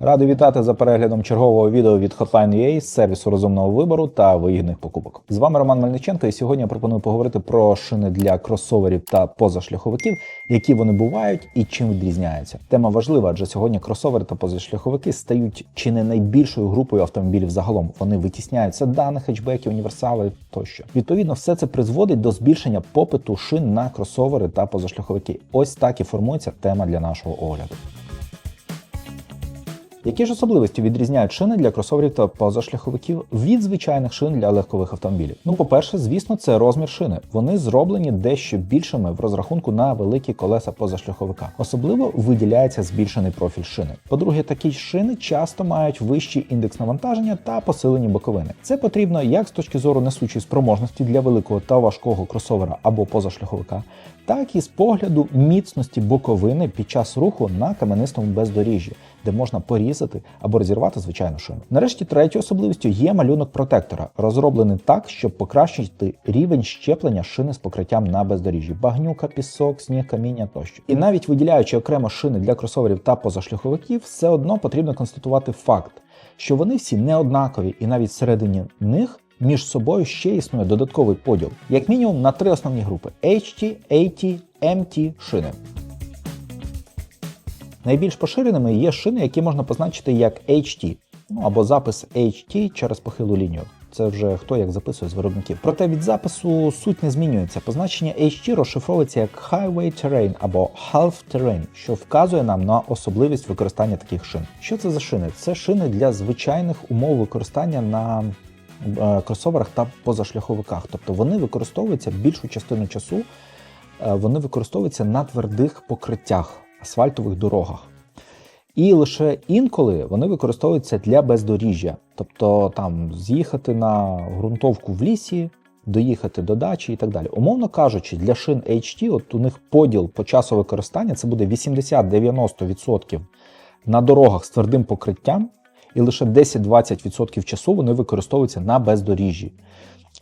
Радий вітати за переглядом чергового відео від Hotline.ua з сервісу розумного вибору та вигідних покупок. З вами Роман Мельниченко, і сьогодні я пропоную поговорити про шини для кросоверів та позашляховиків, які вони бувають і чим відрізняються. Тема важлива, адже сьогодні кросовери та позашляховики стають чи не найбільшою групою автомобілів загалом. Вони витісняють седани, хетчбеки, універсали тощо. Відповідно, все це призводить до збільшення попиту шин на кросовери та позашляховики. Ось так і формується тема для нашого огляду. Які ж особливості відрізняють шини для кросоверів та позашляховиків від звичайних шин для легкових автомобілів? Ну, по-перше, звісно, це розмір шини. Вони зроблені дещо більшими в розрахунку на великі колеса позашляховика. Особливо виділяється збільшений профіль шини. По-друге, такі шини часто мають вищий індекс навантаження та посилені боковини. Це потрібно як з точки зору несучої спроможності для великого та важкого кросовера або позашляховика, так і з погляду міцності боковини під час руху на каменистому бездоріжжі, де можна порізати або розірвати звичайну шину. Нарешті третьою особливістю є малюнок протектора, розроблений так, щоб покращити рівень щеплення шини з покриттям на бездоріжжі, багнюка, пісок, сніг, каміння тощо. І навіть виділяючи окремо шини для кросоверів та позашляховиків, все одно потрібно констатувати факт, що вони всі не однакові, і навіть всередині них між собою ще існує додатковий поділ, як мінімум на три основні групи: HT, AT, MT шини. Найбільш поширеними є шини, які можна позначити як HT, ну або запис HT через похилу лінію. Це вже хто як записує з виробників. Проте від запису суть не змінюється. Позначення HT розшифровується як Highway Terrain або Half Terrain, що вказує нам на особливість використання таких шин. Що це за шини? Це шини для звичайних умов використання на е, кросоверах та позашляховиках. Тобто вони використовуються більшу частину часу, е, вони використовуються на твердих покриттях, асфальтових дорогах. І лише інколи вони використовуються для бездоріжжя, тобто там з'їхати на ґрунтовку в лісі, доїхати до дачі і так далі. Умовно кажучи, для шин HT, от у них поділ по часу використання це буде 80-90% на дорогах з твердим покриттям, і лише 10-20% часу вони використовуються на бездоріжжі.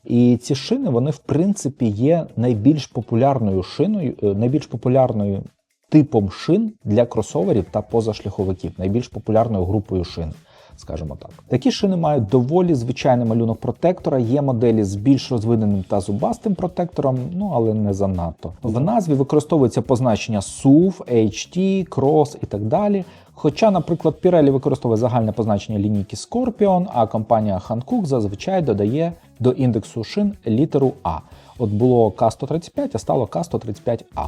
І ці шини, вони, в принципі, є найбільш популярною шиною, е, найбільш популярною типом шин для кросоверів та позашляховиків, найбільш популярною групою шин. Скажімо так, такі шини мають доволі звичайний малюнок протектора. Є моделі з більш розвиненим та зубастим протектором, ну але не занадто. В назві використовується позначення SUV, HT, Cross і так далі. Хоча, наприклад, Pirelli використовує загальне позначення лінійки Scorpion, а компанія Hankook зазвичай додає до індексу шин літеру А. От було К135, а стало К135А.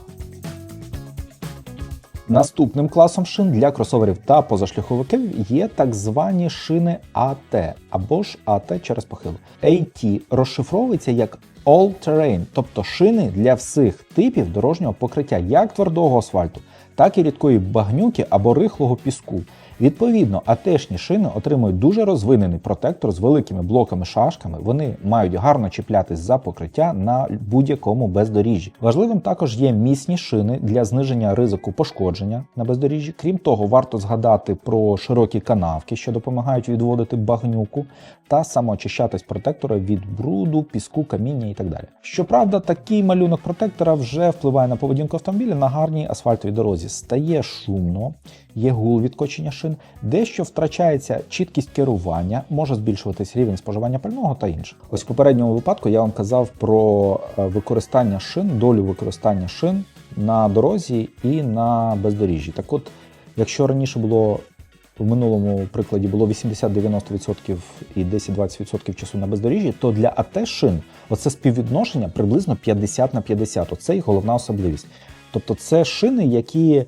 Наступним класом шин для кросоверів та позашляховиків є так звані шини АТ або ж АТ через похил. AT розшифровується як All Terrain, тобто шини для всіх типів дорожнього покриття, як твердого асфальту, так і рідкої багнюки або рихлого піску. Відповідно, АТшні шини отримують дуже розвинений протектор з великими блоками-шашками. Вони мають гарно чіплятись за покриття на будь-якому бездоріжжі. Важливим також є міцні шини для зниження ризику пошкодження на бездоріжжі. Крім того, варто згадати про широкі канавки, що допомагають відводити багнюку та самоочищатись протектора від бруду, піску, каміння і так далі. Щоправда, такий малюнок протектора вже впливає на поведінку автомобіля на гарній асфальтовій дорозі. Стає шумно, є гул відкочення шин, дещо втрачається чіткість керування, може збільшуватись рівень споживання пального та інше. Ось в попередньому випадку я вам казав про е, використання шин, долю використання шин на дорозі і на бездоріжжі. Так от, якщо раніше було в минулому прикладі було 80-90% і 10-20% часу на бездоріжжі, то для АТ шин оце співвідношення приблизно 50 на 50. Оце і головна особливість. Тобто це шини, які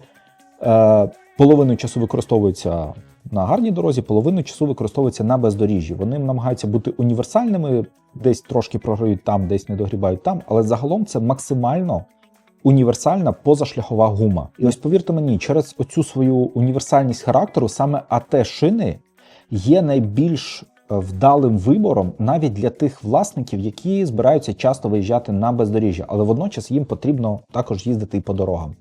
е, половину часу використовуються на гарній дорозі, половину часу використовуються на бездоріжжі. Вони намагаються бути універсальними, десь трошки програють там, десь не догрібають там, але загалом це максимально універсальна позашляхова гума. І ось повірте мені, через оцю свою універсальність характеру саме АТ шини є найбільш е, вдалим вибором навіть для тих власників, які збираються часто виїжджати на бездоріжжя, але водночас їм потрібно також їздити і по дорогам.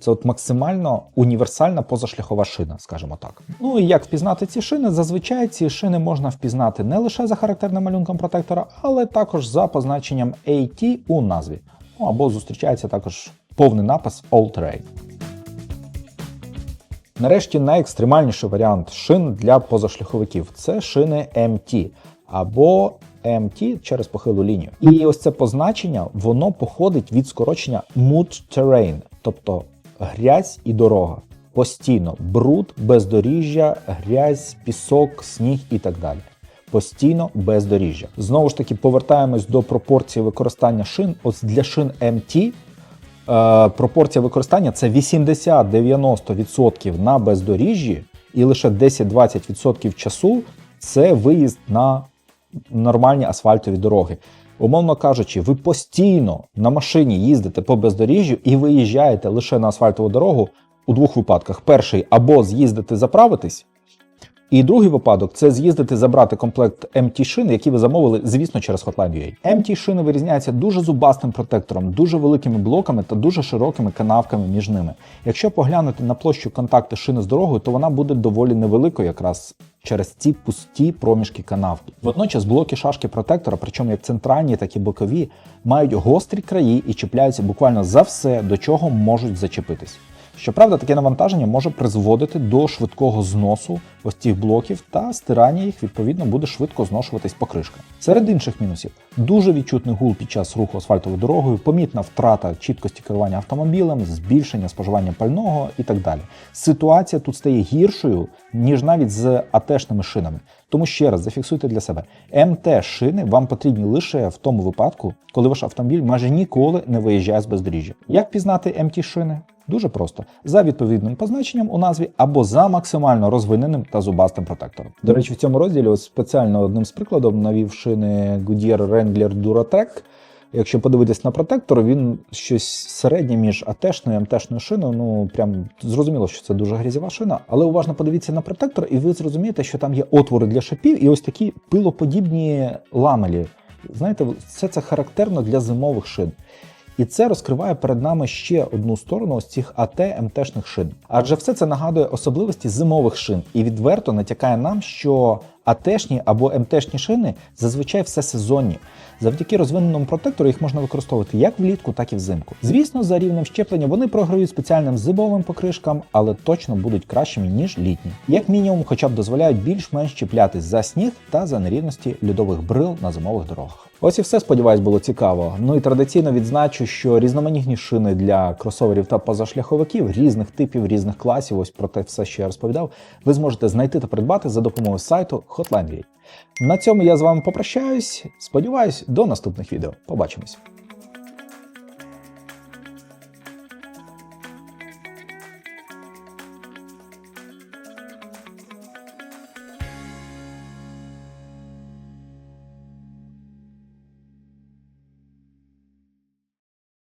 Це от максимально універсальна позашляхова шина, скажімо так. Ну і як впізнати ці шини? Зазвичай ці шини можна впізнати не лише за характерним малюнком протектора, але також за позначенням AT у назві. Ну або зустрічається також повний напис All Terrain. Нарешті найекстремальніший варіант шин для позашляховиків це шини MT або MT через похилу лінію. І ось це позначення воно походить від скорочення Mud Terrain, тобто грязь і дорога. Постійно бруд, бездоріжжя, грязь, пісок, сніг і так далі. Постійно бездоріжжя. Знову ж таки, повертаємось до пропорції використання шин. Ось для шин MT е, пропорція використання це 80-90% на бездоріжжі, і лише 10-20% часу це виїзд на нормальні асфальтові дороги. Умовно кажучи, ви постійно на машині їздите по бездоріжжю і виїжджаєте лише на асфальтову дорогу у двох випадках: перший або з'їздити заправитись. І другий випадок це з'їздити забрати комплект MT шин, які ви замовили, звісно, через Hotline.ua. MT шини вирізняються дуже зубастим протектором, дуже великими блоками та дуже широкими канавками між ними. Якщо поглянути на площу контакту шини з дорогою, то вона буде доволі невеликою якраз через ці пусті проміжки канавки. Водночас блоки шашки протектора, причому як центральні, так і бокові, мають гострі краї і чіпляються буквально за все, до чого можуть зачепитись. Щоправда, таке навантаження може призводити до швидкого зносу ось цих блоків та стирання їх відповідно буде швидко зношуватись покришка. Серед інших мінусів дуже відчутний гул під час руху асфальтовою дорогою, помітна втрата чіткості керування автомобілем, збільшення споживання пального і так далі. Ситуація тут стає гіршою ніж навіть з АТшними шинами. Тому ще раз зафіксуйте для себе, МТ шини вам потрібні лише в тому випадку, коли ваш автомобіль майже ніколи не виїжджає з бездоріжжя. Як пізнати МТ шини? Дуже просто за відповідним позначенням у назві або за максимально розвиненим та зубастим протектором. До речі, в цьому розділі ось спеціально одним з прикладом навів шини Goodyear Wrangler Duratec. Якщо подивитись на протектор, він щось середнє між АТшною і МТшною шиною. Ну прям зрозуміло, що це дуже грязєва шина, але уважно подивіться на протектор, і ви зрозумієте, що там є отвори для шипів і ось такі пилоподібні ламелі. Знаєте, все це характерно для зимових шин. І це розкриває перед нами ще одну сторону ось цих АТ МТшних шин. Адже все це нагадує особливості зимових шин і відверто натякає нам, що АТшні або МТшні шини зазвичай все сезонні. Завдяки розвиненому протектору їх можна використовувати як влітку, так і взимку. Звісно, за рівнем щеплення вони програють спеціальним зимовим покришкам, але точно будуть кращими ніж літні. Як мінімум, хоча б дозволяють більш-менш чіплятись за сніг та за нерівності льодових брил на зимових дорогах. Ось і все, сподіваюсь, було цікаво. Ну і традиційно відзначу, що різноманітні шини для кросоверів та позашляховиків різних типів, різних класів, ось про те все, що я розповідав, ви зможете знайти та придбати за допомогою сайту Hotline.ua. На цьому я з вами попрощаюсь. Сподіваюсь, до наступних відео. Побачимось.